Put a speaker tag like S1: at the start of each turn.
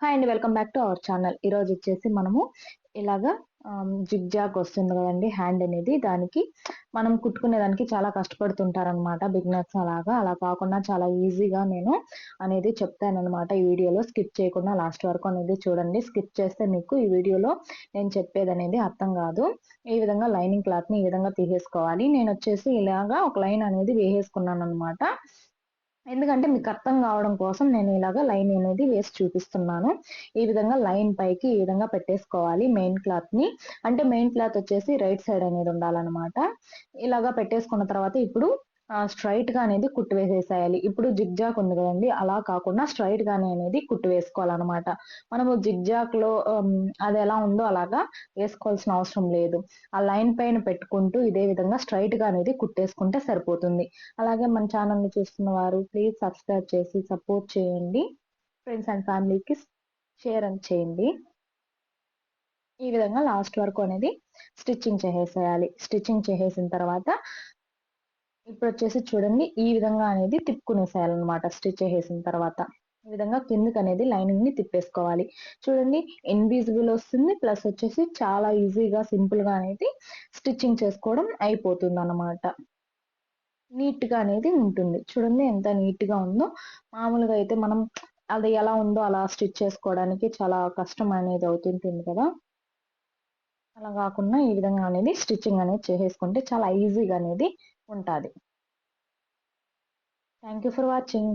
S1: Hi అండి welcome back to our channel ఈరోజు వచ్చేసి మనము ఇలాగా um, జిగ్జాగ్ వస్తుంది కదండి హ్యాండ్ అనేది దానికి మనం కుట్టుకునే దానికి చాలా కష్టపడుతుంటారనమాట బిగినర్స్ అలాగా. అలా కాకుండా చాలా ఈజీగా నేను అనేది చెప్తానమాట ఈ వీడియోలో స్కిప్ చేయకుండా లాస్ట్ వరకు అనేది చూడండి. స్కిప్ చేస్తే మీకు ఈ వీడియోలో నేను చెప్పేది అనేది అర్థం కాదు. ఈ విధంగా లైనింగ్ క్లాత్ని ఈ విధంగా తీసేసుకోవాలి. నేను వచ్చేసి ఇలాగా ఒక లైన్ అనేది వేసేసుకున్నాను అనమాట ఎందుకంటే మీకు అర్థం కావడం కోసం నేను ఇలాగ లైన్ అనేది వేసి చూపిస్తున్నాను. ఈ విధంగా లైన్ పైకి ఈ విధంగా పెట్టేసుకోవాలి మెయిన్ క్లాత్ని అంటే మెయిన్ క్లాత్ వచ్చేసి రైట్ సైడ్ అనేది ఉండాలన్నమాట. ఇలాగా పెట్టేసుకున్న తర్వాత ఇప్పుడు స్ట్రైట్గా అనేది కుట్టు వేసేసేయాలి ఇప్పుడు జిగ్జాక్ ఉంది కదండి అలా కాకుండా స్ట్రైట్ గానే అనేది కుట్టు వేసుకోవాలన్నమాట మనము జిగ్జాక్లో అది ఎలా ఉందో అలాగా వేసుకోవాల్సిన అవసరం లేదు. ఆ లైన్ పైన పెట్టుకుంటూ ఇదే విధంగా స్ట్రైట్గా అనేది కుట్టేసుకుంటే సరిపోతుంది. అలాగే మన ఛానల్ చూస్తున్న వారు ప్లీజ్ సబ్స్క్రైబ్ చేసి సపోర్ట్ చేయండి. ఫ్రెండ్స్ అండ్ ఫ్యామిలీకి షేర్ అని చేయండి. ఈ విధంగా లాస్ట్ వరకు అనేది స్టిచ్చింగ్ చేసేయాలి స్టిచ్చింగ్ చేసేసిన తర్వాత ఇప్పుడు వచ్చేసి చూడండి ఈ విధంగా అనేది తిప్పుకునేసేయాలన్నమాట. స్టిచ్ వేసిన తర్వాత ఈ విధంగా కిందకి అనేది లైనింగ్ని తిప్పేసుకోవాలి. చూడండి ఇన్విజిబుల్ వస్తుంది ప్లస్ వచ్చేసి చాలా ఈజీగా సింపుల్గా అనేది స్టిచ్చింగ్ చేసుకోవడం అయిపోతుంది అనమాట నీట్గా అనేది ఉంటుంది. చూడండి ఎంత నీట్గా ఉందో. మామూలుగా అయితే మనం అది ఎలా ఉందో అలా స్టిచ్ చేసుకోవడానికి చాలా కష్టం అనేది అవుతుంటుంది కదా. అలా కాకుండా ఈ విధంగా అనేది స్టిచ్చింగ్ అనేది చేసేసుకుంటే చాలా ఈజీగా అనేది ఉంటుంది. Thank you for watching